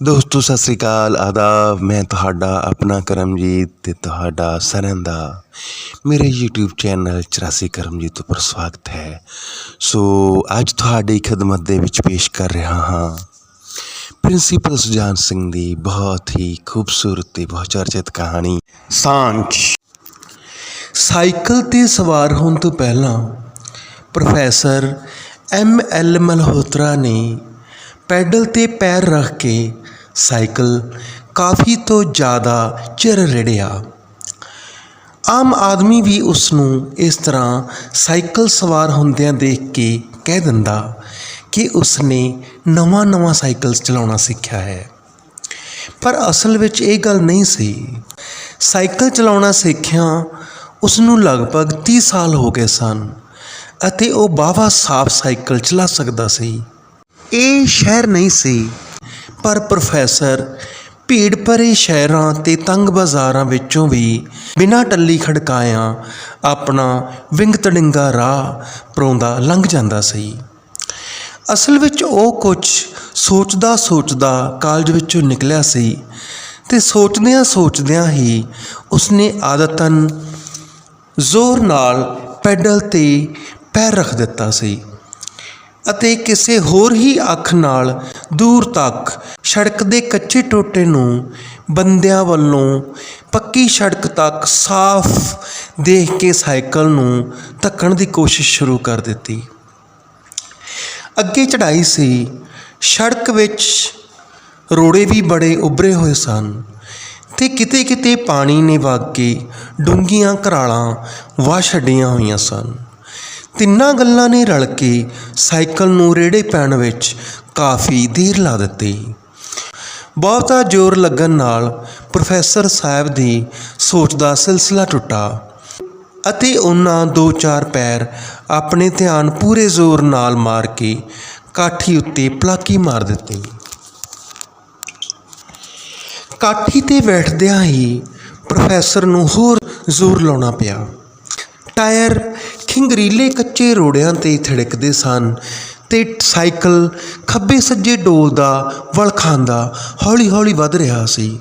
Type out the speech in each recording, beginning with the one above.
ਦੋਸਤੋ, ਸਤਿ ਸ੍ਰੀ ਅਕਾਲ। ਆਦਾਬ, ਮੈਂ ਤੁਹਾਡਾ ਆਪਣਾ ਕਰਮਜੀਤ ਤੇ ਤੁਹਾਡਾ ਸਾਰਿਆਂ ਦਾ। ਮੇਰੇ YouTube ਚੈਨਲ 84 ਕਰਮਜੀਤ ਉੱਪਰ ਸਵਾਗਤ ਹੈ। ਸੋ, ਅੱਜ ਤੁਹਾਡੀ ਖidmat ਦੇ ਵਿੱਚ ਪੇਸ਼ ਕਰ ਰਿਹਾ ਹਾਂ। ਪ੍ਰਿੰਸੀਪਲ ਸੁਜਾਨ ਸਿੰਘ ਦੀ ਬਹੁਤ ਹੀ ਖੂਬਸੂਰਤ ਤੇ ਬਹੁਤ ਚਰਚਿਤ ਕਹਾਣੀ, ਸਾਂਝ। ਸਾਈਕਲ ਤੇ ਸਵਾਰ ਹੋਣ ਤੋਂ ਪਹਿਲਾਂ ਪ੍ਰੋਫੈਸਰ ਐਮ ਐਲ ਮਲਹੋਤਰਾ ਨੇ ਪੈਡਲ ਤੇ ਪੈਰ ਰੱਖ ਕੇ ਸਾਈਕਲ ਕਾਫੀ ਤੋਂ ਜ਼ਿਆਦਾ ਚਿਰ ਰੜਿਆ। ਆਮ ਆਦਮੀ ਵੀ ਉਸ ਨੂੰ ਇਸ ਤਰ੍ਹਾਂ ਸਾਈਕਲ ਸਵਾਰ ਹੁੰਦਿਆਂ ਦੇਖ ਕੇ ਕਹਿ ਦਿੰਦਾ ਕਿ ਉਸ ਨੇ ਨਵਾਂ-ਨਵਾਂ ਸਾਈਕਲ ਚਲਾਉਣਾ ਸਿੱਖਿਆ ਹੈ। ਪਰ ਅਸਲ ਵਿੱਚ ਇਹ ਗੱਲ ਨਹੀਂ ਸੀ। ਸਾਈਕਲ ਚਲਾਉਣਾ ਸਿੱਖਿਆ ਉਸ ਨੂੰ ਲਗਭਗ 30 ਸਾਲ ਹੋ ਗਏ ਸਨ ਅਤੇ ਉਹ ਬਾਵਾ ਸਾਫ਼ ਸਾਈਕਲ ਚਲਾ ਸਕਦਾ ਸੀ। ਇਹ ਸ਼ਹਿਰ ਨਹੀਂ ਸੀ। ਪਰ ਪ੍ਰੋਫੈਸਰ, ਭੀੜ ਭਰੇ ਸ਼ਹਿਰਾਂ ਤੇ ਤੰਗ ਬਾਜ਼ਾਰਾਂ ਵਿੱਚੋਂ ਵੀ ਬਿਨਾਂ ਟੱਲੀ ਖੜਕਾਇਆ ਆਪਣਾ ਵਿੰਗ ਤੜਿੰਗਾ ਰਾਹ ਪਰੋਂਦਾ ਲੰਘ ਜਾਂਦਾ ਸੀ। ਅਸਲ ਵਿੱਚ ਉਹ ਕੁਝ ਸੋਚਦਾ ਸੋਚਦਾ ਕਾਲਜ ਵਿੱਚੋਂ ਨਿਕਲਿਆ ਸੀ ਤੇ ਸੋਚਦਿਆਂ ਸੋਚਦਿਆਂ ਹੀ ਉਸਨੇ ਆਦਤਨ ਜ਼ੋਰ ਨਾਲ ਪੈਡਲ ਤੇ ਪੈਰ ਰੱਖ ਦਿੱਤਾ ਸੀ। ਅਤੇ ਕਿਸੇ ਹੋਰ ਹੀ ਅੱਖ ਨਾਲ ਦੂਰ ਤੱਕ ਸੜਕ ਦੇ ਕੱਚੇ ਟੋਟੇ ਨੂੰ ਬੰਦਿਆਂ ਵੱਲੋਂ ਪੱਕੀ ਸੜਕ ਤੱਕ ਸਾਫ਼ ਦੇਖ ਕੇ ਸਾਈਕਲ ਨੂੰ ਧੱਕਣ ਦੀ ਕੋਸ਼ਿਸ਼ ਸ਼ੁਰੂ ਕਰ ਦਿੱਤੀ। ਅੱਗੇ ਚੜਾਈ ਸੀ। ਸੜਕ ਵਿੱਚ ਰੋੜੇ ਵੀ ਬੜੇ ਉੱਭਰੇ ਹੋਏ ਸਨ ਤੇ ਕਿਤੇ ਕਿਤੇ ਪਾਣੀ ਨੇ ਵਗ ਕੇ ਡੂੰਘੀਆਂ ਘਰਾਲਾਂ ਵਾਹ ਛੱਡੀਆਂ ਹੋਈਆਂ ਸਨ। ਤਿੰਨਾਂ ਗੱਲਾਂ ਨੇ ਰਲ ਕੇ ਸਾਈਕਲ ਨੂੰ ਰੇੜੇ ਪੈਣ ਵਿੱਚ ਕਾਫੀ ਦੇਰ ਲਾ ਦਿੱਤੀ। ਬਹੁਤਾ ਜ਼ੋਰ ਲੱਗਣ ਨਾਲ ਪ੍ਰੋਫੈਸਰ ਸਾਹਿਬ ਦੀ ਸੋਚ ਦਾ ਸਿਲਸਿਲਾ ਟੁੱਟਾ ਅਤੇ ਉਹਨਾਂ ਦੋ ਚਾਰ ਪੈਰ ਆਪਣੇ ਧਿਆਨ ਪੂਰੇ ਜ਼ੋਰ ਨਾਲ ਮਾਰ ਕੇ ਕਾਠੀ ਉੱਤੇ ਪਲਾਕੀ ਮਾਰ ਦਿੱਤੀ। ਕਾਠੀ ਤੇ ਬੈਠਦਿਆਂ ਹੀ ਪ੍ਰੋਫੈਸਰ ਨੂੰ ਹੋਰ ਜ਼ੋਰ ਲਾਉਣਾ ਪਿਆ। ਟਾਇਰ ਖਿੰਗਰੀਲੇ ਕੱਚੇ ਰੋੜਿਆਂ ਤੇ ਥੜਕਦੇ ਸਨ ਤੇ ਸਾਈਕਲ ਖੱਬੇ ਸੱਜੇ ਡੋਲਦਾ ਵਲਖਾਂਦਾ ਹੌਲੀ-ਹੌਲੀ ਵੱਧ ਰਿਹਾ ਸੀ।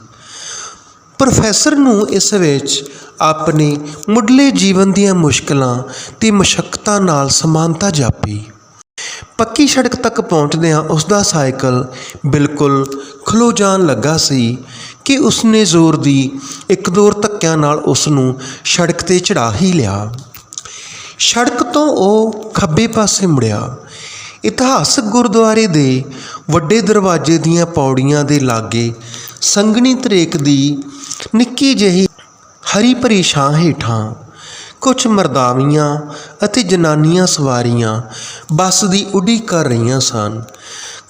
ਪ੍ਰੋਫੈਸਰ ਨੂੰ ਇਸ ਵਿੱਚ ਆਪਣੇ ਮੁੱਢਲੇ ਜੀਵਨ ਦੀਆਂ ਮੁਸ਼ਕਲਾਂ ਤੇ ਮੁਸ਼ਕਲਾਂ ਨਾਲ ਸਮਾਨਤਾ ਜਾਪੀ। ਪੱਕੀ ਸੜਕ ਤੱਕ ਪਹੁੰਚਦਿਆਂ ਉਸ ਦਾ ਸਾਈਕਲ ਬਿਲਕੁਲ ਖਲੋ ਜਾਣ ਲੱਗਾ ਸੀ ਕਿ ਉਸਨੇ ਜ਼ੋਰ ਦੀ ਇੱਕ ਦੋ ਧੱਕਿਆਂ ਨਾਲ ਉਸ ਨੂੰ ਸੜਕ ਤੇ ਚੜਾ ਹੀ ਲਿਆ। ਸੜਕ ਤੋਂ ਉਹ ਖੱਬੇ ਪਾਸੇ ਮੁੜਿਆ। ਇਤਿਹਾਸਕ ਗੁਰਦੁਆਰੇ ਦੇ ਵੱਡੇ ਦਰਵਾਜ਼ੇ ਦੀਆਂ ਪੌੜੀਆਂ ਦੇ ਲਾਗੇ ਸੰਗਣੀ ਤਰੇਕ ਦੀ ਨਿੱਕੀ ਜਿਹੀ ਹਰੀ ਭਰੀ ਛਾਂ ਹੇਠਾਂ ਕੁਝ ਮਰਦਾਵੀਆਂ ਅਤੇ ਜਨਾਨੀਆਂ ਸਵਾਰੀਆਂ ਬੱਸ ਦੀ ਉਡੀਕ ਕਰ ਰਹੀਆਂ ਸਨ।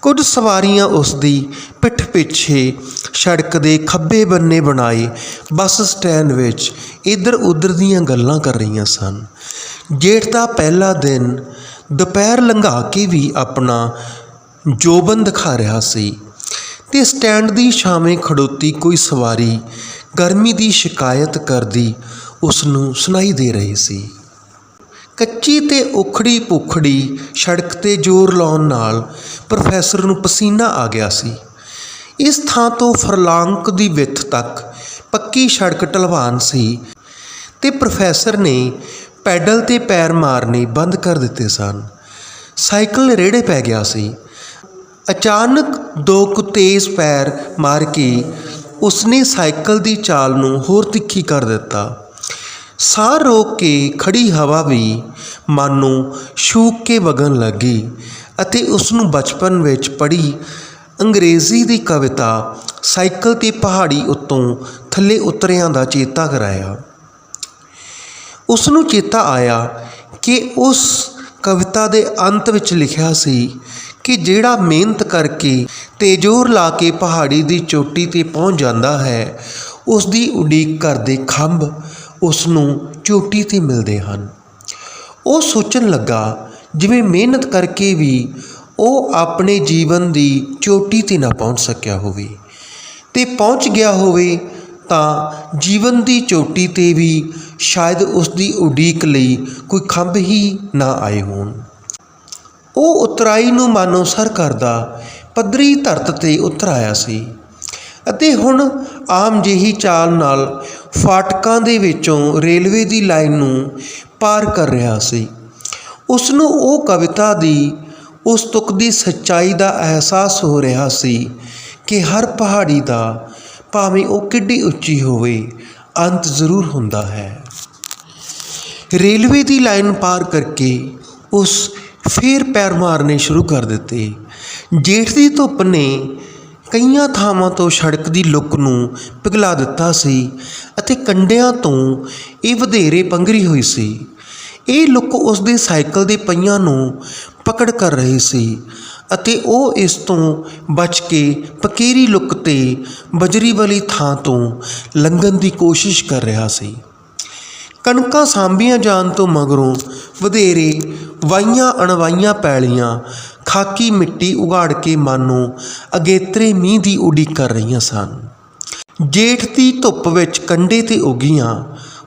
ਕੁਝ ਸਵਾਰੀਆਂ ਉਸ ਦੀ ਪਿੱਠ ਪਿੱਛੇ ਸੜਕ ਦੇ ਖੱਬੇ ਬੰਨੇ ਬਣਾਏ, ਬੱਸ ਸਟੈਂਡ ਵਿੱਚ ਇੱਧਰ ਉੱਧਰ ਦੀਆਂ ਗੱਲਾਂ ਕਰ ਰਹੀਆਂ ਸਨ। ਜੇਠ ਦਾ ਪਹਿਲਾ ਦਿਨ ਦੁਪਹਿਰ ਲੰਘਾ ਕੇ ਵੀ ਆਪਣਾ ਜੋਬਨ ਦਿਖਾ ਰਿਹਾ ਸੀ ਤੇ ਸਟੈਂਡ ਦੀ ਛਾਵੇਂ ਖੜੋਤੀ ਕੋਈ ਸਵਾਰੀ ਗਰਮੀ ਦੀ ਸ਼ਿਕਾਇਤ ਕਰਦੀ ਉਸ ਨੂੰ ਸੁਣਾਈ ਦੇ ਰਹੀ ਸੀ। ਕੱਚੀ ਤੇ ਉਖੜੀ ਪੁਖੜੀ ਸੜਕ ਤੇ ਜ਼ੋਰ ਲਾਉਣ ਨਾਲ ਪ੍ਰੋਫੈਸਰ ਨੂੰ ਪਸੀਨਾ ਆ ਗਿਆ ਸੀ। ਇਸ ਥਾਂ ਤੋਂ ਫਰਲਾਂਗ ਦੀ ਵਿੱਥ ਤੱਕ ਪੱਕੀ ਸੜਕ ਢਲਵਾਨ ਸੀ ਤੇ ਪ੍ਰੋਫੈਸਰ ਨੇ ਪੈਡਲ ਤੇ ਪੈਰ ਮਾਰਨੇ ਬੰਦ ਕਰ ਦਿੱਤੇ ਸਨ। ਸਾਈਕਲ ਰੇੜੇ ਪੈ ਗਿਆ ਸੀ। ਅਚਾਨਕ ਦੋ ਕੁ ਤੇਜ਼ ਪੈਰ ਮਾਰ ਕੇ ਉਸਨੇ ਸਾਈਕਲ ਦੀ ਚਾਲ ਨੂੰ ਹੋਰ ਤਿੱਖੀ ਕਰ ਦਿੱਤਾ। ਸਾਹ ਰੋਕ ਕੇ ਖੜੀ ਹਵਾ ਵੀ ਮਨ ਨੂੰ ਛੂਕ ਕੇ ਵਗਣ ਲੱਗੀ ਅਤੇ ਉਸ ਨੂੰ ਬਚਪਨ ਵਿੱਚ ਪੜ੍ਹੀ ਅੰਗਰੇਜ਼ੀ ਦੀ ਕਵਿਤਾ ਸਾਈਕਲ ਤੇ ਪਹਾੜੀ ਉੱਤੋਂ ਥੱਲੇ ਉਤਰਿਆਂ ਦਾ ਚੇਤਾ ਕਰਾਇਆ। ਉਸ ਨੂੰ ਚੇਤਾ ਆਇਆ ਕਿ ਉਸ ਕਵਿਤਾ ਦੇ ਅੰਤ ਵਿੱਚ ਲਿਖਿਆ ਸੀ ਕਿ ਜਿਹੜਾ ਮਿਹਨਤ ਕਰਕੇ ਤੇ ਜ਼ੋਰ ਲਾ ਕੇ ਪਹਾੜੀ ਦੀ ਚੋਟੀ ਤੇ ਪਹੁੰਚ ਜਾਂਦਾ ਹੈ ਉਸ ਦੀ ਉਡੀਕ ਕਰਦੇ ਖੰਭ ਉਸ ਨੂੰ ਚੋਟੀ ਤੇ ਮਿਲਦੇ ਹਨ। ਉਹ ਸੋਚਣ ਲੱਗਾ, ਜਿਵੇਂ ਮਿਹਨਤ ਕਰਕੇ ਵੀ ਉਹ ਆਪਣੇ ਜੀਵਨ ਦੀ ਚੋਟੀ ਤੇ ਨਾ ਪਹੁੰਚ ਸਕਿਆ ਹੋਵੇ। ਤੇ ਪਹੁੰਚ ਗਿਆ ਹੋਵੇ ਤਾਂ ਜੀਵਨ ਦੀ ਚੋਟੀ ਤੇ ਵੀ ਸ਼ਾਇਦ ਉਸ ਦੀ ਉਡੀਕ ਲਈ ਕੋਈ ਖੰਭ ਹੀ ਨਾ ਆਏ ਹੋਣ। ਉਹ ਉਤਰਾਈ ਨੂੰ ਮਾਨੋ ਸਰ ਕਰਦਾ ਪੱਧਰੀ ਧਰਤ ਤੇ ਉਤਰ ਆਇਆ ਸੀ। ਅਤੇ ਹੁਣ ਆਮ ਜਿਹੀ ਚਾਲ ਨਾਲ ਫਾਟਕਾਂ ਦੇ ਵਿੱਚੋਂ ਰੇਲਵੇ ਦੀ ਲਾਈਨ ਨੂੰ ਪਾਰ ਕਰ ਰਿਹਾ ਸੀ। ਉਸ ਨੂੰ ਉਹ ਕਵਿਤਾ ਦੀ, ਉਸ ਤੁਕ ਦੀ ਸੱਚਾਈ ਦਾ ਅਹਿਸਾਸ ਹੋ ਰਿਹਾ ਸੀ ਕਿ ਹਰ ਪਹਾੜੀ ਦਾ ਭਾਵੇਂ ਉਹ ਕਿੱਡੀ ਉੱਚੀ ਹੋਵੇ, ਅੰਤ ਜ਼ਰੂਰ ਹੁੰਦਾ ਹੈ। ਰੇਲਵੇ ਦੀ ਲਾਈਨ ਪਾਰ ਕਰਕੇ ਉਸ ਫੇਰ ਪੈਰ ਮਾਰਨੇ ਸ਼ੁਰੂ ਕਰ ਦਿੱਤੇ। ਜੇਠ ਦੀ ਧੁੱਪ ਨੇ ਕਈਆਂ ਥਾਵਾਂ ਤੋਂ ਸੜਕ ਦੀ ਲੁੱਕ ਨੂੰ ਪਿਘਲਾ ਦਿੱਤਾ ਸੀ ਅਤੇ ਕੰਡਿਆਂ ਤੋਂ ਇਹ ਵਧੇਰੇ ਪੰਘਰੀ ਹੋਈ ਸੀ। ਇਹ ਲੁੱਕ ਉਸ ਦੇ ਸਾਈਕਲ ਦੇ ਪਹੀਆਂ ਨੂੰ ਪਕੜ ਕਰ ਰਹੀ ਸੀ ਅਤੇ ਉਹ ਇਸ ਤੋਂ ਬਚ ਕੇ ਪਕੇਰੀ ਲੁੱਕ ਤੇ ਬਜਰੀ ਵਾਲੀ ਥਾਂ ਤੋਂ ਲੰਘਣ ਦੀ ਕੋਸ਼ਿਸ਼ ਕਰ ਰਿਹਾ ਸੀ। ਕਣਕਾਂ ਸਾਂਭੀਆਂ ਜਾਣ ਤੋਂ ਮਗਰੋਂ ਵਧੇਰੇ ਵਾਈਆਂ ਅਣਵਾਈਆਂ ਪੈਲੀਆਂ ਖਾਕੀ ਮਿੱਟੀ ਉਗਾੜ ਕੇ ਮਾਨੋ ਅਗੇਤਰੇ ਮੀਂਹ ਦੀ ਉਡੀਕ ਕਰ ਰਹੀਆਂ ਸਨ। ਜੇਠ ਦੀ ਧੁੱਪ ਵਿੱਚ ਕੰਡੇ ਤੇ ਉਗੀਆਂ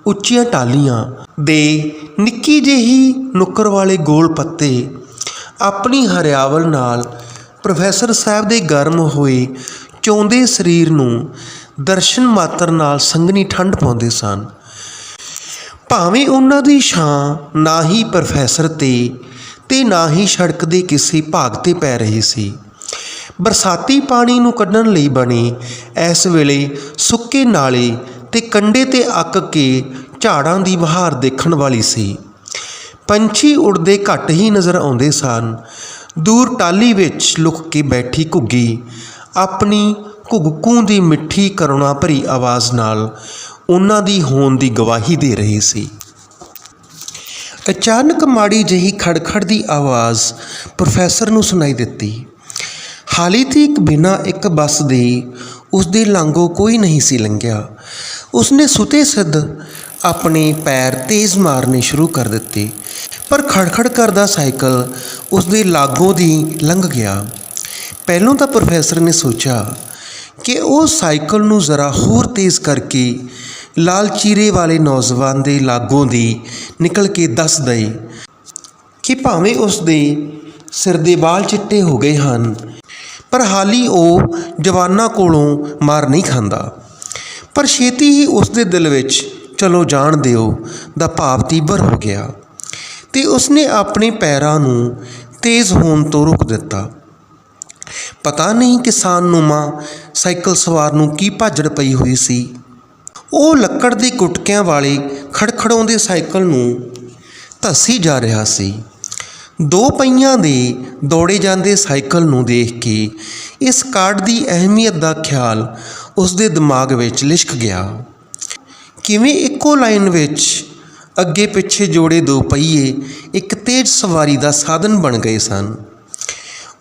ਉੱਚੀਆਂ ਟਾਲੀਆਂ ਦੇ ਨਿੱਕੀ ਜਿਹੀ ਨੁੱਕਰ ਵਾਲੇ ਗੋਲ ਪੱਤੇ ਆਪਣੀ ਹਰਿਆਵਲ ਨਾਲ ਪ੍ਰੋਫੈਸਰ ਸਾਹਿਬ ਦੇ ਗਰਮ ਹੋਏ ਚੌਂਦੇ ਸਰੀਰ ਨੂੰ ਦਰਸ਼ਨ ਮਾਤਰ ਨਾਲ ਸੰਗਣੀ ਠੰਡ ਪਾਉਂਦੇ ਸਨ। ਭਾਵੇਂ ਉਹਨਾਂ ਦੀ ਛਾਂ ਨਾ ਹੀ ਪ੍ਰੋਫੈਸਰ ਤੇ ਤੇ ਨਾ ਹੀ ਸੜਕ ਦੇ ਕਿਸੇ ਭਾਗ ਤੇ ਪੈ ਰਹੀ ਸੀ। ਬਰਸਾਤੀ ਪਾਣੀ ਨੂੰ ਕੱਢਣ ਲਈ ਬਣੀ ਇਸ ਵੇਲੇ ਸੁੱਕੇ ਨਾਲੇ ਤੇ ਕੰਡੇ ਤੇ ਅੱਕ ਕੇ ਝਾੜਾਂ ਦੀ ਬਹਾਰ ਦੇਖਣ ਵਾਲੀ ਸੀ। ਪੰਛੀ ਉੜਦੇ ਘੱਟ ਹੀ ਨਜ਼ਰ ਆਉਂਦੇ ਸਨ। ਦੂਰ ਟਾਲੀ ਵਿੱਚ ਲੁਕ ਕੇ ਬੈਠੀ ਘੁੱਗੀ ਆਪਣੀ ਘੁੱਗਕੂ ਦੀ ਮਿੱਠੀ ਕਰੁਣਾ ਭਰੀ ਆਵਾਜ਼ ਨਾਲ ਉਹਨਾਂ ਦੀ ਹੋਣ ਦੀ ਗਵਾਹੀ ਦੇ ਰਹੀ ਸੀ। ਅਚਾਨਕ ਮਾੜੀ ਜਿਹੀ ਖੜਖੜ ਦੀ ਆਵਾਜ਼ ਪ੍ਰੋਫੈਸਰ ਨੂੰ ਸੁਣਾਈ ਦਿੱਤੀ। ਹਾਲੀ ਤੀਕ ਬਿਨਾ ਇੱਕ ਬੱਸ ਦੇ ਉਸ ਦੇ ਲਾਂਗੋਂ ਕੋਈ ਨਹੀਂ ਸੀ ਲੰਘਿਆ। ਉਸਨੇ ਸੁਤੇ ਸਿੱਧ ਆਪਣੇ ਪੈਰ ਤੇਜ਼ ਮਾਰਨੇ ਸ਼ੁਰੂ ਕਰ ਦਿੱਤੇ, ਪਰ ਖੜਖੜ ਕਰਦਾ ਸਾਈਕਲ ਉਸ ਦੇ ਲਾਗੋਂ ਦੀ ਲੰਘ ਗਿਆ। ਪਹਿਲੋਂ ਤਾਂ ਪ੍ਰੋਫੈਸਰ ਨੇ ਸੋਚਿਆ ਕਿ ਉਹ ਸਾਈਕਲ ਨੂੰ ਜ਼ਰਾ ਹੋਰ ਤੇਜ਼ ਕਰਕੇ ਲਾਲ ਚੀਰੇ ਵਾਲੇ ਨੌਜਵਾਨ ਦੇ ਲਾਗੋਂ ਦੀ ਨਿਕਲ ਕੇ ਦੱਸ ਦਈ ਕਿ ਭਾਵੇਂ ਉਸ ਦੇ ਸਿਰ ਦੇ ਵਾਲ ਚਿੱਟੇ ਹੋ ਗਏ ਹਨ, ਪਰ ਹਾਲੀ ਉਹ ਜਵਾਨਾਂ ਕੋਲੋਂ ਮਾਰ ਨਹੀਂ ਖਾਂਦਾ। ਪਰ ਛੇਤੀ ਹੀ ਉਸ ਦੇ ਦਿਲ ਵਿੱਚ, ਚਲੋ ਜਾਣ ਦਿਓ ਦਾ ਭਾਵ ਤੀਬਰ ਹੋ ਗਿਆ ਤੇ ਉਸਨੇ ਆਪਣੇ ਪੈਰਾਂ ਨੂੰ ਤੇਜ਼ ਹੋਣ ਤੋਂ ਰੋਕ ਦਿੱਤਾ। ਪਤਾ ਨਹੀਂ ਕਿਸਾਨ ਨੂਮਾ ਸਾਈਕਲ ਸਵਾਰ ਨੂੰ ਕੀ ਭਾਜੜ ਪਈ ਹੋਈ ਸੀ। ਉਹ ਲੱਕੜ ਦੇ ਗੁਟਕਿਆਂ ਵਾਲੇ ਖੜਖੜਾਉਂਦੇ ਸਾਈਕਲ ਨੂੰ ਧੱਸੀ ਜਾ ਰਿਹਾ ਸੀ। ਦੋ ਪਹੀਆਂ ਦੇ ਦੌੜੇ ਜਾਂਦੇ ਸਾਈਕਲ ਨੂੰ ਦੇਖ ਕੇ ਇਸ ਕਾਰਡ ਦੀ ਅਹਿਮੀਅਤ ਦਾ ਖਿਆਲ ਉਸ ਦੇ ਦਿਮਾਗ ਵਿੱਚ ਲਿਸ਼ਕ ਗਿਆ। ਕਿਵੇਂ ਇੱਕੋ ਲਾਈਨ ਵਿੱਚ ਅੱਗੇ ਪਿੱਛੇ ਜੋੜੇ ਦੋ ਪਹੀਏ ਇੱਕ ਤੇਜ਼ ਸਵਾਰੀ ਦਾ ਸਾਧਨ ਬਣ ਗਏ ਸਨ।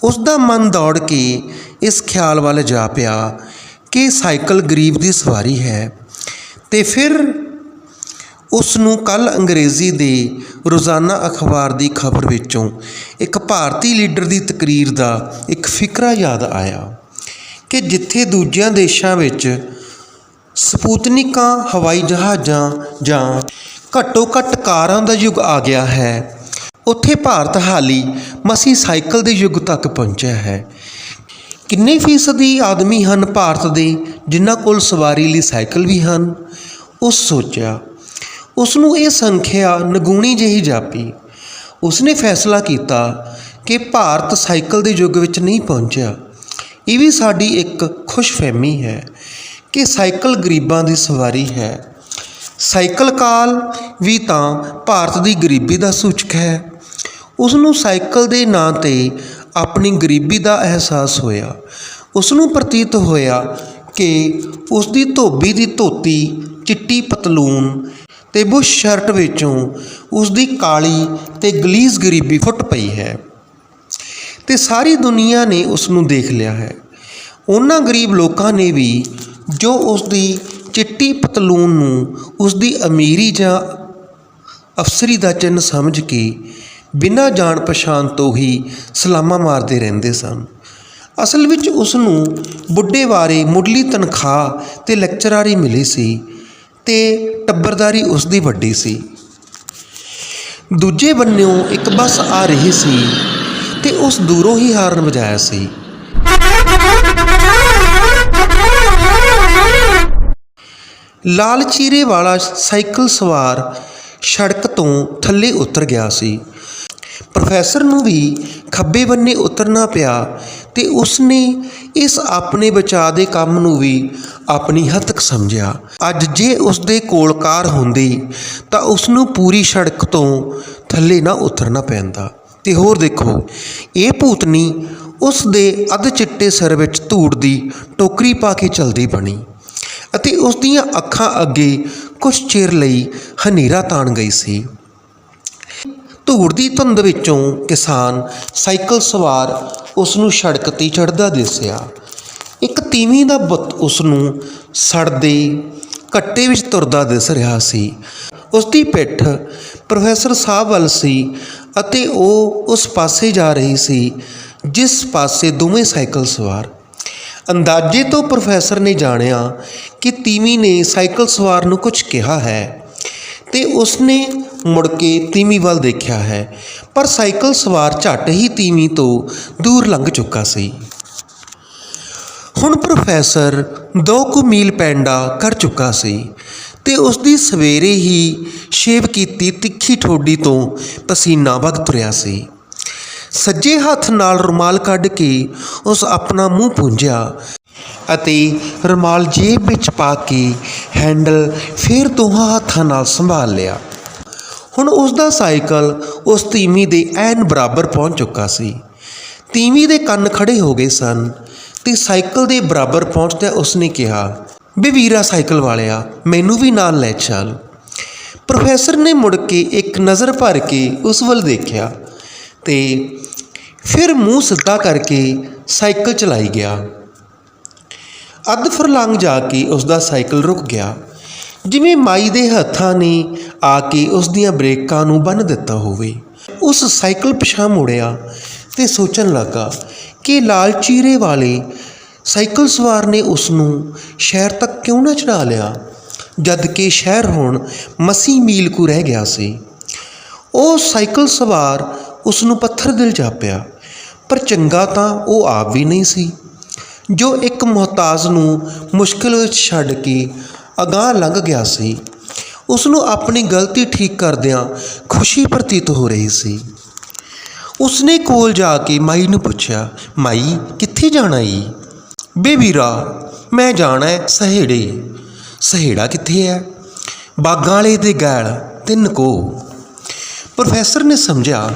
ਉਸ ਦਾ ਮਨ ਦੌੜ ਕੇ ਇਸ ਖਿਆਲ ਵੱਲ ਜਾ ਪਿਆ ਕਿ ਸਾਈਕਲ ਗਰੀਬ ਦੀ ਸਵਾਰੀ ਹੈ ਤੇ ਫਿਰ ਉਸ ਨੂੰ ਕੱਲ ਅੰਗਰੇਜ਼ੀ ਦੇ ਰੋਜ਼ਾਨਾ ਅਖਬਾਰ ਦੀ ਖਬਰ ਵਿੱਚੋਂ ਇੱਕ ਭਾਰਤੀ ਲੀਡਰ ਦੀ ਤਕਰੀਰ ਦਾ ਇੱਕ ਫਿਕਰਾ ਯਾਦ ਆਇਆ ਕਿ ਜਿੱਥੇ ਦੂਜਿਆਂ ਦੇਸ਼ਾਂ ਵਿੱਚ ਸਪੂਤਨਿਕਾਂ, ਹਵਾਈ ਜਹਾਜ਼ਾਂ ਜਾਂ ਘੱਟੋ ਘੱਟ ਕਾਰਾਂ ਦਾ ਯੁੱਗ ਆ ਗਿਆ ਹੈ ਉੱਥੇ ਭਾਰਤ ਹਾਲੀ ਮਸੀ ਸਾਈਕਲ ਦੇ ਯੁੱਗ ਤੱਕ ਪਹੁੰਚਿਆ ਹੈ। ਕਿੰਨੇ ਫੀਸਦੀ ਆਦਮੀ ਹਨ ਭਾਰਤ ਦੇ ਜਿਨ੍ਹਾਂ ਕੋਲ ਸਵਾਰੀ ਲਈ ਸਾਈਕਲ ਵੀ ਹਨ? ਉਸ ਸੋਚਿਆ ਉਸ ਨੂੰ ਇਹ ਸੰਖਿਆ ਨਗੂਣੀ ਜਿਹੀ ਜਾਪੀ। ਉਸਨੇ ਫੈਸਲਾ ਕੀਤਾ ਕਿ ਭਾਰਤ ਸਾਈਕਲ ਦੇ ਯੁੱਗ ਵਿੱਚ ਨਹੀਂ ਪਹੁੰਚਿਆ। ਇਹ ਵੀ ਸਾਡੀ ਇੱਕ ਖੁਸ਼ਫਹਿਮੀ ਹੈ ਕਿ ਸਾਈਕਲ ਗਰੀਬਾਂ ਦੀ ਸਵਾਰੀ ਹੈ। ਸਾਈਕਲ ਕਾਲ ਵੀ ਤਾਂ ਭਾਰਤ ਦੀ ਗਰੀਬੀ ਦਾ ਸੂਚਕ ਹੈ। ਉਸ ਨੂੰ ਸਾਈਕਲ ਦੇ ਨਾਂ ਤੇ ਆਪਣੀ ਗਰੀਬੀ ਦਾ ਅਹਿਸਾਸ ਹੋਇਆ। ਉਸ ਨੂੰ ਪ੍ਰਤੀਤ ਹੋਇਆ ਕਿ ਉਸ ਦੀ ਧੋਬੀ ਦੀ ਧੋਤੀ ਚਿੱਟੀ ਪਤਲੂਨ ਤੇ ਬੁਸ਼ ਸ਼ਰਟ ਵਿੱਚੋਂ ਉਸ ਦੀ ਕਾਲੀ ਤੇ ਗਲੀਜ਼ ਗਰੀਬੀ ਫੁੱਟ ਪਈ ਹੈ। ਤੇ ਸਾਰੀ ਦੁਨੀਆ ਨੇ ਉਸ ਨੂੰ ਦੇਖ ਲਿਆ ਹੈ। ਉਹਨਾਂ ਗਰੀਬ ਲੋਕਾਂ ਨੇ ਵੀ ਜੋ ਉਸ ਦੀ ਚਿੱਟੀ ਪਤਲੂਨ ਨੂੰ ਉਸ ਦੀ ਅਮੀਰੀ ਜਾਂ ਅਫਸਰੀ ਦਾ ਚਿੰਨ੍ਹ ਸਮਝ ਕੇ ਬਿਨਾਂ ਜਾਣ ਪਛਾਣ ਤੋਂ ਹੀ ਸਲਾਮਾਂ ਮਾਰਦੇ ਰਹਿੰਦੇ ਸਨ। ਅਸਲ ਵਿੱਚ ਉਸ ਨੂੰ ਬੁੱਢੇ ਬਾਰੇ ਮੁੱਢਲੀ ਤਨਖਾਹ ਤੇ ਲੈਕਚਰਾਰੀ ਮਿਲੀ ਸੀ ਤੇ ਟੱਬਰਦਾਰੀ ਉਸ ਦੀ ਵੱਡੀ ਸੀ। ਦੂਜੇ ਬੰਨਿਓਂ ਇੱਕ ਬੱਸ ਆ ਰਹੀ ਸੀ ਤੇ ਉਸ ਦੂਰੋਂ ਹੀ ਹਾਰਨ ਵਜਾਇਆ ਸੀ। ਲਾਲ ਚੀਰੇ ਵਾਲਾ ਸਾਈਕਲ ਸਵਾਰ ਸੜਕ ਤੋਂ ਥੱਲੇ ਉਤਰ ਗਿਆ ਸੀ। ਪ੍ਰੋਫੈਸਰ ਨੂੰ ਵੀ ਖੱਬੇ ਬੰਨੇ ਉਤਰਨਾ ਪਿਆ ਤੇ ਉਸਨੇ ਇਸ ਆਪਣੇ ਬਚਾਅ ਦੇ ਕੰਮ ਨੂੰ ਵੀ ਆਪਣੀ ਹੱਤਕ ਸਮਝਿਆ। ਅੱਜ ਜੇ ਉਸਦੇ ਕੋਲ ਕਾਰ ਹੁੰਦੀ ਤਾਂ ਉਸ ਨੂੰ ਪੂਰੀ ਸੜਕ ਤੋਂ ਥੱਲੇ ਨਾ ਉਤਰਨਾ ਪੈਂਦਾ। ਤੇ ਹੋਰ ਦੇਖੋ, ਇਹ ਭੂਤਨੀ ਉਸ ਦੇ ਅੱਧ ਚਿੱਟੇ ਸਿਰ ਵਿੱਚ ਧੂੜ ਦੀ ਟੋਕਰੀ ਪਾ ਕੇ ਚਲਦੀ ਬਣੀ ਅਤੇ ਉਸ ਦੀਆਂ ਅੱਖਾਂ ਅੱਗੇ ਕੁਝ ਚਿਰ ਲਈ ਹਨੇਰਾ ਤਾਣ ਗਈ ਸੀ। ਧੂੜ ਦੀ ਧੁੰਦ ਵਿੱਚੋਂ ਕਿਸਾਨ ਸਾਈਕਲ ਸਵਾਰ ਉਸ ਨੂੰ ਸੜਕ ਤੇ ਚੜਦਾ ਦਿਸਿਆ। ਇੱਕ ਤੀਵੀਂ ਦਾ ਬੁੱਤ ਉਸ ਨੂੰ ਸੜਦੇ ਕੱਟੇ ਵਿੱਚ ਤੁਰਦਾ ਦਿਸ ਰਿਹਾ ਸੀ। ਉਸ ਦੀ ਪਿੱਠ ਪ੍ਰੋਫੈਸਰ ਸਾਹਿਬ ਵੱਲ ਸੀ ਅਤੇ ਉਹ ਉਸ ਪਾਸੇ ਜਾ ਰਹੀ ਸੀ, ਜਿਸ ਪਾਸੇ ਦੋਵੇਂ ਸਾਈਕਲ ਸਵਾਰ। ਅੰਦਾਜ਼ੇ ਤੋਂ ਪ੍ਰੋਫੈਸਰ ਨੇ ਜਾਣਿਆ ਕਿ ਤੀਵੀਂ ਨੇ ਸਾਈਕਲ ਸਵਾਰ ਨੂੰ ਕੁਝ ਕਿਹਾ ਹੈ ਤੇ ਉਸਨੇ ਮੁੜ ਕੇ ਤੀਵੀਂ ਵੱਲ ਦੇਖਿਆ ਹੈ, ਪਰ ਸਾਈਕਲ ਸਵਾਰ ਝੱਟ ਹੀ ਤੀਵੀਂ ਤੋਂ ਦੂਰ ਲੰਘ ਚੁੱਕਾ ਸੀ। ਹੁਣ ਪ੍ਰੋਫੈਸਰ ਦੋ ਕੁ ਮੀਲ ਪੈਂਡਾ ਕਰ ਚੁੱਕਾ ਸੀ ਤੇ ਉਸ ਦੀ ਸਵੇਰੇ ਹੀ ਸ਼ੇਵ ਕੀਤੀ ਤਿੱਖੀ ਠੋਡੀ ਤੋਂ ਪਸੀਨਾ ਵਗ ਤੁਰਿਆ ਸੀ। ਸੱਜੇ ਹੱਥ ਨਾਲ ਰੁਮਾਲ ਕੱਢ ਕੇ ਉਸ ਆਪਣਾ ਮੂੰਹ ਪੂੰਝਿਆ ਅਤੇ ਰੁਮਾਲ ਜੇਬ ਵਿੱਚ ਪਾ ਕੇ ਹੈਂਡਲ ਫਿਰ ਦੋਹਾਂ ਹੱਥਾਂ ਨਾਲ ਸੰਭਾਲ ਲਿਆ। ਹੁਣ ਉਸ ਦਾ ਸਾਈਕਲ ਉਸ ਤੀਵੀਂ ਦੇ ਐਨ ਬਰਾਬਰ ਪਹੁੰਚ ਚੁੱਕਾ ਸੀ। ਤੀਵੀਂ ਦੇ ਕੰਨ ਖੜੇ ਹੋ ਗਏ ਸਨ ਤੇ ਸਾਈਕਲ ਦੇ ਬਰਾਬਰ ਪਹੁੰਚਦਿਆਂ ਉਸਨੇ ਕਿਹਾ ਬੇ ਵੀਰਾ ਸਾਈਕਲ ਵਾਲਿਆ, ਮੈਨੂੰ ਵੀ ਨਾਲ ਲੈ ਚੱਲ। ਪ੍ਰੋਫੈਸਰ ਨੇ ਮੁੜ ਕੇ ਇੱਕ ਨਜ਼ਰ ਭਰ ਕੇ ਉਸ ਵੱਲ ਦੇਖਿਆ ਤੇ ਫਿਰ ਮੂੰਹ ਸਿੱਧਾ ਕਰਕੇ ਸਾਈਕਲ ਚਲਾਈ ਗਿਆ। ਅੱਧ ਫਰਲੰਗ ਜਾ ਕੇ ਉਸ ਦਾ ਸਾਈਕਲ ਰੁਕ ਗਿਆ। ਜਿਵੇਂ ਮਾਈ ਦੇ ਹੱਥਾਂ ਨੇ ਆ ਕੇ ਉਸ ਦੀਆਂ ਬ੍ਰੇਕਾਂ ਨੂੰ ਬੰਨ ਦਿੱਤਾ ਹੋਵੇ। ਉਸ ਸਾਈਕਲ ਪਿਛਾਂ ਮੁੜਿਆ ਤੇ ਸੋਚਣ ਲੱਗਾ ਕਿ ਲਾਲ ਚੀਰੇ ਵਾਲੇ ਸਾਈਕਲ ਸਵਾਰ ਨੇ ਉਸ ਨੂੰ ਸ਼ਹਿਰ ਤੱਕ ਕਿਉਂ ਨਾ ਚੜਾ ਲਿਆ, ਜਦ ਕਿ ਸ਼ਹਿਰ ਹੁਣ ਮਸੀ ਮੀਲ ਕੁ ਰਹਿ ਗਿਆ ਸੀ। ਉਹ ਸਾਈਕਲ ਸਵਾਰ ਉਸ ਨੂੰ ਪੱਥਰ ਦਿਲ ਜਾਪਿਆ, ਪਰ ਚੰਗਾ ਤਾਂ ਉਹ ਆਪ ਵੀ ਨਹੀਂ ਸੀ, ਜੋ ਇੱਕ ਮੁਹਤਾਜ ਨੂੰ ਮੁਸ਼ਕਲ ਵਿੱਚ ਛੱਡ ਕੇ ਅਗਾਂਹ ਲੰਘ ਗਿਆ ਸੀ। ਉਸ ਨੂੰ ਆਪਣੀ ਗਲਤੀ ਠੀਕ ਕਰਦਿਆਂ ਖੁਸ਼ੀ ਪ੍ਰਤੀਤ ਹੋ ਰਹੀ ਸੀ। ਉਸਨੇ ਕੋਲ ਜਾ ਕੇ ਮਾਈ ਨੂੰ ਪੁੱਛਿਆ, ਮਾਈ, ਕਿੱਥੇ ਜਾਣਾ ਈ? ਬੇਵੀਰਾ ਮੈਂ ਜਾਣਾ ਹੈ ਸਹੇੜੇ। ਸਹੇੜਾ ਕਿੱਥੇ ਹੈ ਬਾਗਾਂ ਵਾਲੇ ਦੇ ਗੈਲ, ਤਿੰਨ ਕੋ। ਪ੍ਰੋਫੈਸਰ ਨੇ ਸਮਝਿਆ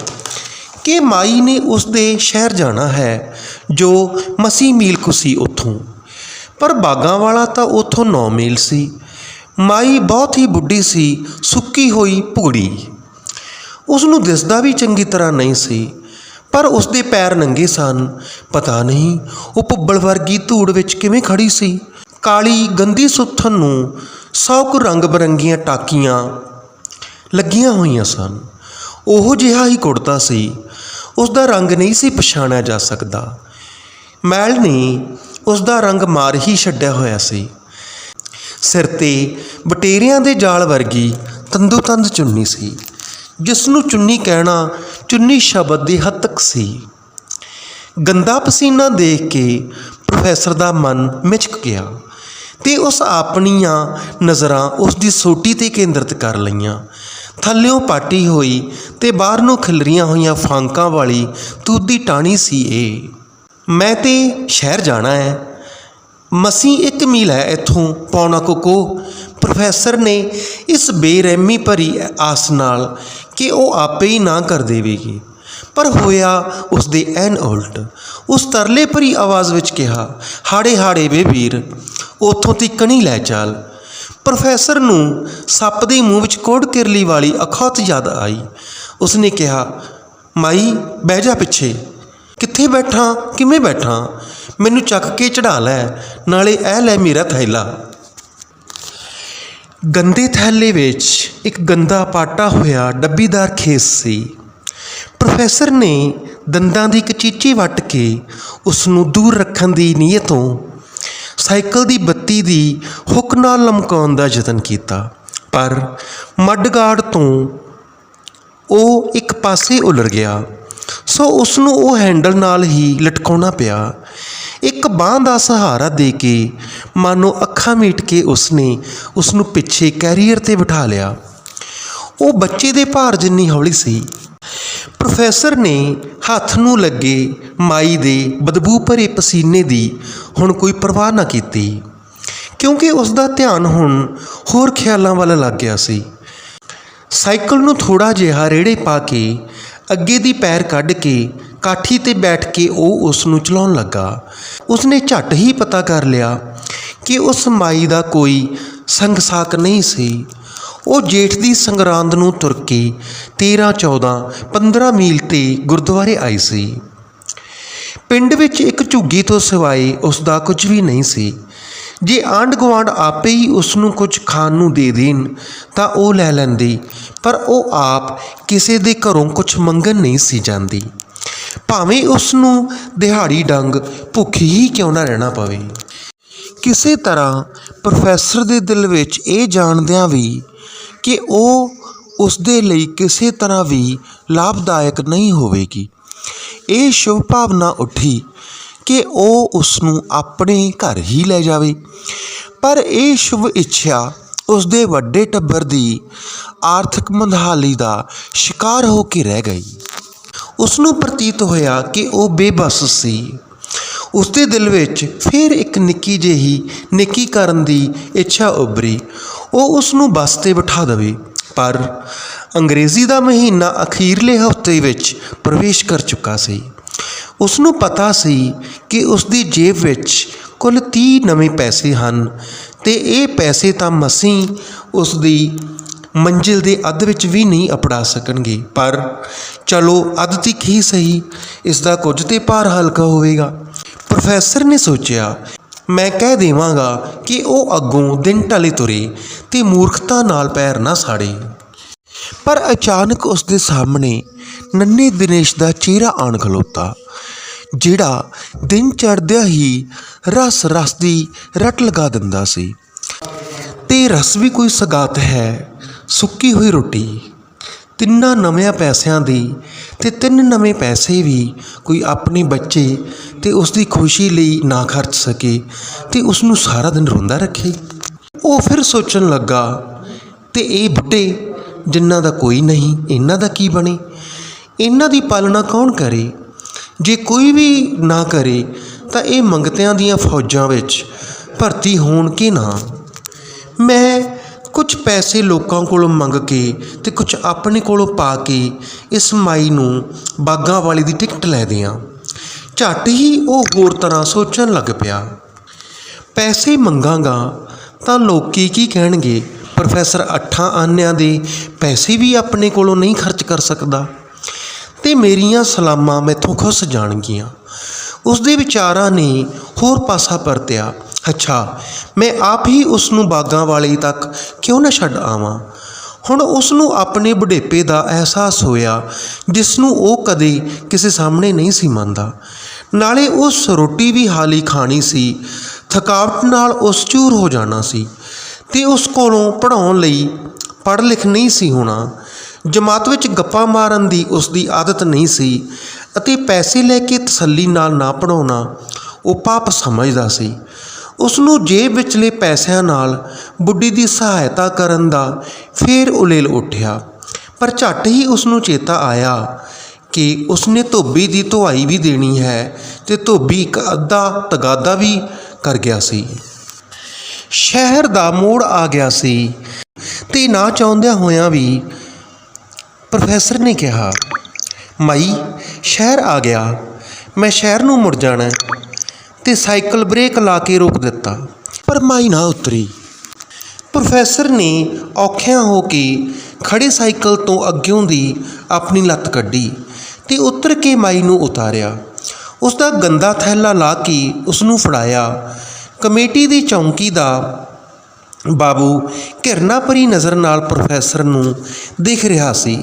ਕਿ ਮਾਈ ਨੇ ਉਸ ਦੇ ਸ਼ਹਿਰ ਜਾਣਾ ਹੈ, ਜੋ ਮਸੀ ਮੀਲ ਕੁ ਸੀ ਉੱਥੋਂ। ਪਰ ਬਾਗਾਂ ਵਾਲਾ ਤਾਂ ਉੱਥੋਂ 9 ਮੀਲ ਸੀ। ਮਾਈ ਬਹੁਤ ਹੀ ਬੁੱਢੀ ਸੀ, ਸੁੱਕੀ ਹੋਈ ਭੁਗੜੀ ਉਸ ਨੂੰ ਦਿਸਦਾ ਵੀ ਚੰਗੀ ਤਰ੍ਹਾਂ ਨਹੀਂ ਸੀ, ਪਰ ਉਸ ਦੇ ਪੈਰ ਨੰਗੇ ਸਨ। ਪਤਾ ਨਹੀਂ ਉਹ ਭੁੱਬਲ ਵਰਗੀ ਧੂੜ ਵਿੱਚ ਕਿਵੇਂ ਖੜੀ ਸੀ। ਕਾਲੀ ਗੰਦੀ ਸੁੱਥਨ ਨੂੰ ਸੌ ਕੁ ਰੰਗ ਬਰੰਗੀਆਂ ਟਾਕੀਆਂ ਲੱਗੀਆਂ ਹੋਈਆਂ ਸਨ। ਉਹ ਜਿਹਾ ਹੀ ਕੁੜਤਾ ਸੀ। ਉਸ ਦਾ ਰੰਗ ਨਹੀਂ ਸੀ ਪਛਾਣਿਆ ਜਾ ਸਕਦਾ। ਮੈਲ ਨੇ ਉਸ ਦਾ ਰੰਗ ਮਾਰ ਹੀ ਛੱਡਿਆ ਹੋਇਆ ਸੀ। ਸਿਰ ਤੇ ਬਟੇਰਿਆਂ ਦੇ ਜਾਲ ਵਰਗੀ ਤੰਦੂਤੰਦ ਚੁੰਨੀ ਸੀ ਜਿਸ ਨੂੰ ਚੁੰਨੀ ਕਹਿਣਾ ਚੁੰਨੀ ਸ਼ਬਦ ਦੀ ਹੱਦ ਤੱਕ ਸੀ। ਗੰਦਾ ਪਸੀਨਾ ਦੇਖ ਕੇ ਪ੍ਰੋਫੈਸਰ ਦਾ ਮਨ ਮਿਚਕ ਗਿਆ ਤੇ ਉਸ ਆਪਣੀਆਂ ਨਜ਼ਰਾਂ ਉਸ ਦੀ ਸੋਟੀ ਤੇ ਕੇਂਦਰਿਤ ਕਰ ਲਈਆਂ। ਥੱਲਿਓਂ ਪਾਟੀ ਹੋਈ ਤੇ ਬਾਹਰ ਨੂੰ ਖਿਲਰੀਆਂ ਹੋਈਆਂ ਫਾਂਕਾਂ ਵਾਲੀ ਤੂਦੀ ਟਾਣੀ ਸੀ ਇਹ। ਮੈਂ ਤੇ ਸ਼ਹਿਰ ਜਾਣਾ ਹੈ। ਮਸੀਂ ਇੱਕ ਮੀਲ ਹੈ ਇੱਥੋਂ ਪੌਣਾ ਕੋਕੋ। ਪ੍ਰੋਫੈਸਰ ਨੇ ਇਸ ਬੇਰਹਿਮੀ ਭਰੀ ਆਸ ਨਾਲ ਕਿ ਉਹ ਆਪੇ ਹੀ ਨਾ ਕਰ ਦੇਵੇਗੀ। ਪਰ ਹੋਇਆ ਉਸ ਦੇ ਐਨ ਉਲਟ। ਉਸ ਤਰਲੇ ਭਰੀ ਆਵਾਜ਼ ਵਿੱਚ ਕਿਹਾ, ਹਾੜੇ ਹਾੜੇ ਵੇ ਵੀਰ, ਉਥੋਂ ਤੀਕ ਨਹੀਂ ਲੈ ਚੱਲ। ਪ੍ਰੋਫੈਸਰ ਨੂੰ ਸੱਪ ਦੇ ਮੂੰਹ ਵਿੱਚ ਕੋੜ ਕਿਰਲੀ ਵਾਲੀ ਅਖੌਤ ਯਾਦ ਆਈ। ਉਸਨੇ ਕਿਹਾ, ਮਾਈ, ਬਹਿ ਜਾ ਪਿੱਛੇ। ਕਿੱਥੇ ਬੈਠਾਂ, ਕਿਵੇਂ ਬੈਠਾਂ? ਮੈਨੂੰ ਚੱਕ ਕੇ ਚੜਾ ਲੈ, ਨਾਲੇ ਇਹ ਲੈ ਮੇਰਾ ਥੈਲਾ। ਗੰਦੇ ਥੈਲੇ ਵਿੱਚ ਇੱਕ ਗੰਦਾ ਪਾਟਾ ਹੋਇਆ ਡੱਬੀਦਾਰ ਖੇਸ ਸੀ। ਪ੍ਰੋਫੈਸਰ ਨੇ ਦੰਦਾਂ ਦੀ ਇੱਕ ਚੀਚੀ ਵੱਟ ਕੇ ਉਸ ਨੂੰ ਦੂਰ ਰੱਖਣ ਦੀ ਨੀਅਤੋਂ ਸਾਈਕਲ ਦੀ ਬੱਤੀ ਦੀ ਹੁੱਕ ਨਾਲ ਲਮਕਾਉਣ ਦਾ ਯਤਨ ਕੀਤਾ। ਪਰ ਮੱਡਗਾਰਡ ਤੋਂ ਉਹ ਇੱਕ ਪਾਸੇ ਉਲਰ ਗਿਆ। ਸੋ ਉਸ ਨੂੰ ਉਹ ਹੈਂਡਲ ਨਾਲ ਹੀ ਲਟਕਾਉਣਾ ਪਿਆ। ਇੱਕ ਬਾਂਹ ਦਾ ਸਹਾਰਾ ਦੇ ਕੇ ਮਾਨੋ ਅੱਖਾਂ ਮੀਟ ਕੇ ਉਸਨੇ ਉਸ ਨੂੰ ਪਿੱਛੇ ਕੈਰੀਅਰ ਤੇ ਬਿਠਾ ਲਿਆ। ਉਹ ਬੱਚੇ ਦੇ ਭਾਰ ਜਿੰਨੀ ਹੌਲੀ ਸੀ। ਪ੍ਰੋਫੈਸਰ ਨੇ ਹੱਥ ਨੂੰ ਲੱਗੇ ਮਾਈ ਦੇ ਬਦਬੂ ਭਰੇ ਪਸੀਨੇ ਦੀ ਹੁਣ ਕੋਈ ਪਰਵਾਹ ਨਾ ਕੀਤੀ, ਕਿਉਂਕਿ ਉਸ ਦਾ ਧਿਆਨ ਹੁਣ ਹੋਰ ਖਿਆਲਾਂ ਵੱਲ ਲੱਗ ਗਿਆ ਸੀ। ਸਾਈਕਲ ਨੂੰ ਥੋੜਾ ਜਿਹਾ ਰੇੜੇ ਪਾ ਕੇ ਅੱਗੇ ਦੀ ਪੈਰ ਕੱਢ ਕੇ ਕਾਠੀ ਤੇ ਬੈਠ ਕੇ ਉਹ ਉਸ ਨੂੰ ਚਲਾਉਣ ਲੱਗਾ। ਉਸਨੇ ਝੱਟ ਹੀ ਪਤਾ ਕਰ ਲਿਆ ਕਿ ਉਸ ਮਾਈ ਦਾ ਕੋਈ ਸੰਗਸਾਕ ਨਹੀਂ ਸੀ। ਉਹ ਜੇਠ ਦੀ ਸੰਗਰਾਂਦ ਨੂੰ ਤੁਰ ਕੇ 13 14 15 ਮੀਲ ਤੇ ਗੁਰਦੁਆਰੇ ਆਈ ਸੀ। ਪਿੰਡ ਵਿੱਚ ਇੱਕ ਝੁੱਗੀ ਤੋਂ ਸਿਵਾਏ ਉਸ ਦਾ ਕੁਝ ਵੀ ਨਹੀਂ ਸੀ। ਜੇ ਆਂਢ ਗੁਆਂਢ ਆਪੇ ਹੀ ਉਸ ਨੂੰ ਕੁਝ ਖਾਣ ਨੂੰ ਦੇ ਦੇਣ, ਤਾਂ ਉਹ ਲੈ ਲੈਂਦੀ। ਪਰ ਉਹ ਆਪ ਕਿਸੇ ਦੇ ਘਰੋਂ ਕੁਝ ਮੰਗਣ ਨਹੀਂ ਸੀ ਜਾਂਦੀ। ਭਾਵੇਂ ਉਸ ਨੂੰ ਦਿਹਾੜੀ ਡੰਗ ਭੁੱਖੀ ਹੀ ਕਿਉਂ ਨਾ ਰਹਿਣਾ ਪਵੇ। ਕਿਸੇ ਤਰ੍ਹਾਂ ਪ੍ਰੋਫੈਸਰ ਦੇ ਦਿਲ ਵਿੱਚ ਇਹ ਜਾਣਦਿਆਂ ਵੀ ਕਿ ਉਹ ਉਸ ਦੇ ਲਈ ਕਿਸੇ ਤਰ੍ਹਾਂ ਵੀ ਲਾਭਦਾਇਕ ਨਹੀਂ ਹੋਵੇਗੀ। ਇਹ ਸ਼ੁਭ ਭਾਵਨਾ ਉੱਠੀ ਕਿ ਉਹ ਉਸ ਨੂੰ ਆਪਣੇ ਘਰ ਹੀ ਲੈ ਜਾਵੇ। ਪਰ ਇਹ ਸ਼ੁਭ ਇੱਛਾ ਉਸ ਦੇ ਵੱਡੇ ਟੱਬਰ ਦੀ ਆਰਥਿਕ ਮੰਦਹਾਲੀ ਦਾ ਸ਼ਿਕਾਰ ਹੋ ਕੇ ਰਹਿ ਗਈ। ਉਸ ਨੂੰ ਪ੍ਰਤੀਤ ਹੋਇਆ ਕਿ ਉਹ ਬੇਬਸ ਸੀ। ਉਸ ਦੇ ਦਿਲ ਵਿੱਚ ਫਿਰ ਇੱਕ ਨਿੱਕੀ ਜਿਹੀ ਨਿੱਕੀ ਕਰਨ ਦੀ ਇੱਛਾ ਉਭਰੀ। ਉਹ ਉਸ ਨੂੰ ਬੱਸ ਤੇ ਬਿਠਾ ਦੇਵੇ। ਪਰ ਅੰਗਰੇਜ਼ੀ ਦਾ ਮਹੀਨਾ ਅਖੀਰਲੇ ਹਫ਼ਤੇ ਵਿੱਚ ਪ੍ਰਵੇਸ਼ ਕਰ ਚੁੱਕਾ ਸੀ। ਉਸ ਨੂੰ ਪਤਾ ਸੀ ਕਿ ਉਸ ਦੀ ਜੇਬ ਵਿੱਚ ਕੁੱਲ 30 ਨਵੇਂ ਪੈਸੇ ਹਨ ਤੇ ਇਹ ਪੈਸੇ ਤਾਂ ਮਸੀਂ ਉਸ ਦੀ ਮੰਜ਼ਿਲ ਦੇ ਅੱਧ ਵਿੱਚ ਵੀ ਨਹੀਂ ਅਪੜਾ ਸਕਣਗੇ। ਪਰ ਚਲੋ, ਅੱਧ ਤੱਕ ਹੀ ਸਹੀ ਇਸ ਦਾ ਕੁਝ ਤੇ ਭਾਰ ਹਲਕਾ ਹੋਵੇਗਾ। ਪ੍ਰੋਫੈਸਰ ਨੇ ਸੋਚਿਆ, ਮੈਂ ਕਹਿ ਦੇਵਾਂਗਾ ਕਿ ਉਹ ਅੱਗੋਂ ਦਿਨ ਟਲੇ ਤੁਰੇ ਤੇ ਮੂਰਖਤਾ ਨਾਲ ਪੈਰ ਨਾ ਸਾੜੇ। ਪਰ ਅਚਾਨਕ ਉਸ ਦੇ ਸਾਹਮਣੇ ਨੰਨੇ ਦਿਨੇਸ਼ ਦਾ ਚਿਹਰਾ ਆਣ ਖਲੋਤਾ। ਜਿਹੜਾ ਦਿਨ ਚੜ੍ਹਦਿਆਂ ਹੀ ਰਸ ਰਸ ਦੀ ਰਟ ਲਗਾ ਦਿੰਦਾ ਸੀ। ਤੇ ਰਸ ਵੀ ਕੋਈ ਸਗਾਤ ਹੈ, ਸੁੱਕੀ ਹੋਈ ਰੋਟੀ। ਤਿੰਨਾਂ ਨਵਿਆਂ ਪੈਸਿਆਂ ਦੀ ਤੇ ਤਿੰਨ ਨਵੇਂ ਪੈਸੇ ਵੀ ਕੋਈ ਆਪਣੇ ਬੱਚੇ ਤੇ ਉਸ ਦੀ ਖੁਸ਼ੀ ਲਈ ਨਾ ਖਰਚ ਸਕੇ ਤੇ ਉਸ ਨੂੰ ਸਾਰਾ ਦਿਨ ਰੋਂਦਾ ਰੱਖੇ। ਉਹ ਫਿਰ ਸੋਚਣ ਲੱਗਾ, ਤੇ ਇਹ ਬੁੱਢੇ ਜਿਨ੍ਹਾਂ ਦਾ ਕੋਈ ਨਹੀਂ, ਇਹਨਾਂ ਦਾ ਕੀ ਬਣੇ? ਇਹਨਾਂ ਦੀ ਪਾਲਣਾ ਕੌਣ ਕਰੇ? ਜੇ ਕੋਈ ਵੀ ਨਾ ਕਰੇ, ਤਾਂ ਇਹ ਮੰਗਤਿਆਂ ਦੀਆਂ ਫੌਜਾਂ ਵਿੱਚ ਭਰਤੀ ਹੋਣ ਕਿ ਨਾ? ਮੈਂ ਕੁਝ ਪੈਸੇ ਲੋਕਾਂ ਕੋਲੋਂ ਮੰਗ ਕੇ ਤੇ ਕੁਝ ਆਪਣੇ ਕੋਲੋਂ ਪਾ ਕੇ ਇਸ ਮਾਈ ਨੂੰ ਬਾਗਾਂ ਵਾਲੀ ਦੀ ਟਿਕਟ ਲੈ ਦਿਆਂ। ਝੱਟ ਹੀ ਉਹ ਹੋਰ ਤਰ੍ਹਾਂ ਸੋਚਣ ਲੱਗ ਪਿਆ। ਪੈਸੇ ਮੰਗਾਂਗਾ ਤਾਂ ਲੋਕੀ ਕੀ ਕਹਿਣਗੇ? ਪ੍ਰੋਫੈਸਰ ਅੱਠਾਂ ਆਨਿਆਂ ਦੇ ਪੈਸੇ ਵੀ ਆਪਣੇ ਕੋਲੋਂ ਨਹੀਂ ਖਰਚ ਕਰ ਸਕਦਾ। ਤੇ ਮੇਰੀਆਂ ਸਲਾਮਾਂ ਮੈਥੋਂ ਖੁੱਸ ਜਾਣਗੀਆਂ। ਉਸ ਦੇ ਵਿਚਾਰਾਂ ਨੇ ਹੋਰ ਪਾਸਾ ਪਰਤਿਆ। ਅੱਛਾ, ਮੈਂ ਆਪ ਹੀ ਉਸ ਨੂੰ ਬਾਗਾਂ ਵਾਲੀ ਤੱਕ ਕਿਉਂ ਨਾ ਛੱਡ ਆਵਾਂ? ਹੁਣ ਉਸ ਨੂੰ ਆਪਣੇ ਬੁਢੇਪੇ ਦਾ ਅਹਿਸਾਸ ਹੋਇਆ ਜਿਸ ਨੂੰ ਉਹ ਕਦੇ ਕਿਸੇ ਸਾਹਮਣੇ ਨਹੀਂ ਸੀ ਮੰਨਦਾ। ਨਾਲੇ ਉਸ ਰੋਟੀ ਵੀ ਹਾਲੀ ਖਾਣੀ ਸੀ। ਥਕਾਵਟ ਨਾਲ ਉਸ ਚੂਰ ਹੋ ਜਾਣਾ ਸੀ। ਤੇ ਉਸ ਕੋਲੋਂ ਪੜਾਉਣ ਲਈ ਪੜ੍ਹ ਲਿਖ ਨਹੀਂ ਸੀ ਹੋਣਾ। ਜਮਾਤ ਵਿੱਚ ਗੱਪਾਂ ਮਾਰਨ ਦੀ ਉਸ ਦੀ ਆਦਤ ਨਹੀਂ ਸੀ ਅਤੇ ਪੈਸੇ ਲੈ ਕੇ ਤਸੱਲੀ ਨਾਲ ਨਾ ਪੜਾਉਣਾ ਉਹ ਪਾਪ ਸਮਝਦਾ ਸੀ। ਉਸ ਨੂੰ ਜੇਬ ਵਿਚਲੇ ਪੈਸਿਆਂ ਨਾਲ ਬੁੱਢੀ ਦੀ ਸਹਾਇਤਾ ਕਰਨ ਦਾ ਫੇਰ ਉਲੇਲ ਉੱਠਿਆ। ਪਰ ਝੱਟ ਹੀ ਉਸ ਨੂੰ ਚੇਤਾ ਆਇਆ ਕਿ ਉਸਨੇ ਧੋਬੀ ਦੀ ਧੁਆਈ ਵੀ ਦੇਣੀ ਹੈ ਤੇ ਧੋਬੀ ਇੱਕ ਅੱਧਾ ਤਗਾਦਾ ਵੀ ਕਰ ਗਿਆ ਸੀ। ਸ਼ਹਿਰ ਦਾ ਮੋੜ ਆ ਗਿਆ ਸੀ ਤੇ ਨਾ ਚਾਹੁੰਦਿਆਂ ਹੋਇਆਂ ਵੀ ਪ੍ਰੋਫੈਸਰ ਨੇ ਕਿਹਾ, ਮਾਈ, ਸ਼ਹਿਰ ਆ ਗਿਆ। ਮੈਂ ਸ਼ਹਿਰ ਨੂੰ ਮੁੜ ਜਾਣਾ ਹੈ। ਤੇ ਸਾਈਕਲ ਬ੍ਰੇਕ ਲਾ ਕੇ ਰੋਕ ਦਿੱਤਾ, ਪਰ ਮਾਈ ਨਾ ਉਤਰੀ। ਪ੍ਰੋਫੈਸਰ ਨੇ ਔਖਿਆਂ ਹੋ ਕੇ ਖੜੇ ਸਾਈਕਲ ਤੋਂ ਅੱਗਿਓਂ ਦੀ ਆਪਣੀ ਲੱਤ ਕੱਢੀ ਤੇ ਉਤਰ ਕੇ ਮਾਈ ਨੂੰ ਉਤਾਰਿਆ। ਉਸ ਦਾ ਗੰਦਾ ਥੈਲਾ ਲਾ ਕੇ ਉਸ ਨੂੰ ਫੜਾਇਆ। ਕਮੇਟੀ ਦੀ ਚੌਂਕੀ ਦਾ ਬਾਬੂ ਘਿਰਨਾ ਭਰੀ ਨਜ਼ਰ ਨਾਲ ਪ੍ਰੋਫੈਸਰ ਨੂੰ ਦੇਖ ਰਿਹਾ ਸੀ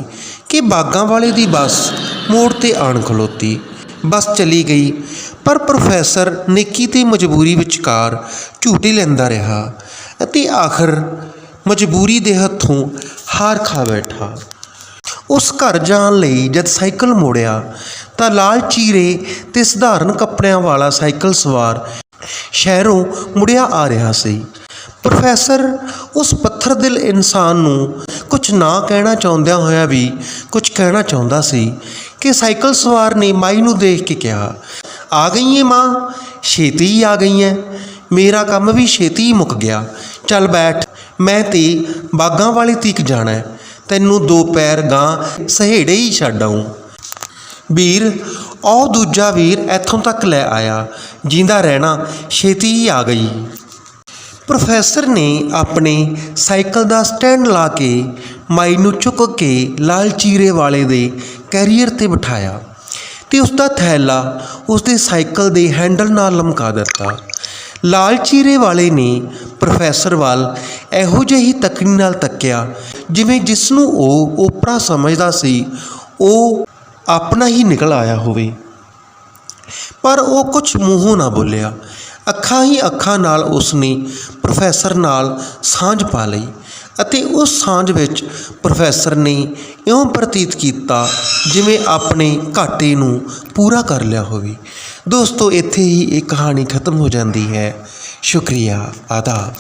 ਕਿ ਬਾਗਾਂ ਵਾਲੇ ਦੀ ਬੱਸ ਮੋੜ ਤੇ ਆਣ ਖਲੋਤੀ। ਬੱਸ ਚਲੀ ਗਈ, ਪਰ ਪ੍ਰੋਫੈਸਰ ਨੇਕੀ ਤੇ ਮਜਬੂਰੀ ਵਿਚਕਾਰ ਝੂਟੇ ਲੈਂਦਾ ਰਿਹਾ ਅਤੇ ਆਖਰ ਮਜਬੂਰੀ ਦੇ ਹੱਥੋਂ ਹਾਰ ਖਾ ਬੈਠਾ। ਉਸ ਘਰ ਜਾਣ ਲਈ ਜਦ ਸਾਈਕਲ ਮੋੜਿਆ ਤਾਂ ਲਾਲ ਚੀਰੇ ਤੇ ਸਧਾਰਨ ਕੱਪੜਿਆਂ ਵਾਲਾ ਸਾਈਕਲ ਸਵਾਰ ਸ਼ਹਿਰੋਂ ਮੁੜਿਆ ਆ ਰਿਹਾ ਸੀ। ਪ੍ਰੋਫੈਸਰ, ਉਸ ਪੱਥਰ ਦਿਲ ਇਨਸਾਨ ਨੂੰ ਕੁਝ ਨਾ ਕਹਿਣਾ ਚਾਹੁੰਦਿਆਂ ਹੋਇਆ ਵੀ ਕੁਝ ਕਹਿਣਾ ਚਾਹੁੰਦਾ ਸੀ ਕਿ ਸਾਈਕਲ ਸਵਾਰ ਨੇ ਮਾਈ ਨੂੰ ਦੇਖ ਕੇ ਕਿਹਾ, ਆ ਗਈ ਏ ਮਾਂ, ਛੇਤੀ ਹੀ ਆ ਗਈ ਐ ਮੇਰਾ ਕੰਮ ਵੀ ਛੇਤੀ ਹੀ ਮੁੱਕ ਗਿਆ। ਚੱਲ ਬੈਠ, ਮੈਂ ਤੇ ਬਾਗਾਂ ਵਾਲੀ ਤੀਕ ਜਾਣਾ ਹੈ। ਤੈਨੂੰ ਦੋ ਪੈਰ ਗਾਂ ਸਹੇੜੇ ਹੀ ਛੱਡ ਆਊਂ। ਵੀਰ, ਉਹ ਦੂਜਾ ਵੀਰ ਇੱਥੋਂ ਤੱਕ ਲੈ ਆਇਆ, ਜਿੰਦਾ ਰਹਿਣਾ ਛੇਤੀ ਹੀ ਆ ਗਈ। ਪ੍ਰੋਫੈਸਰ ਨੇ ਆਪਣੇ ਸਾਈਕਲ ਦਾ ਸਟੈਂਡ ਲਾ ਕੇ ਮਾਈ ਨੂੰ ਚੁੱਕ ਕੇ ਲਾਲ ਚੀਰੇ ਵਾਲੇ ਦੇ ਕੈਰੀਅਰ ਤੇ ਬਿਠਾਇਆ ਤੇ ਉਸ ਦਾ ਥੈਲਾ ਉਸ ਦੇ ਸਾਈਕਲ ਦੇ ਹੈਂਡਲ ਨਾਲ ਲਮਕਾ ਦਿੱਤਾ। ਲਾਲ ਚੀਰੇ ਵਾਲੇ ਨੇ ਪ੍ਰੋਫੈਸਰ ਵੱਲ ਇਹੋ ਜਿਹੀ ਤੱਕਣੀ ਨਾਲ ਤੱਕਿਆ ਜਿਵੇਂ ਜਿਸ ਨੂੰ ਉਹ ਓਪਰਾ ਸਮਝਦਾ ਸੀ, ਉਹ ਆਪਣਾ ਹੀ ਨਿਕਲ ਆਇਆ ਹੋਵੇ। ਪਰ ਉਹ ਕੁਝ ਮੂੰਹੋਂ ਨਾ ਬੋਲਿਆ। ਅੱਖਾਂ ਹੀ ਅੱਖਾਂ ਨਾਲ ਉਸਨੇ ਪ੍ਰੋਫੈਸਰ ਨਾਲ ਸਾਂਝ ਪਾ ਲਈ ਅਤੇ ਉਸ ਸਾਂਝ ਵਿੱਚ ਪ੍ਰੋਫੈਸਰ ਨੇ ਇਉਂ ਪ੍ਰਤੀਤ ਕੀਤਾ ਜਿਵੇਂ ਆਪਣੇ ਘਾਟੇ ਨੂੰ ਪੂਰਾ ਕਰ ਲਿਆ ਹੋਵੇ। ਦੋਸਤੋ, ਇੱਥੇ ਹੀ ਇਹ ਕਹਾਣੀ ਖਤਮ ਹੋ ਜਾਂਦੀ ਹੈ। ਸ਼ੁਕਰੀਆ, ਆਦਾਬ।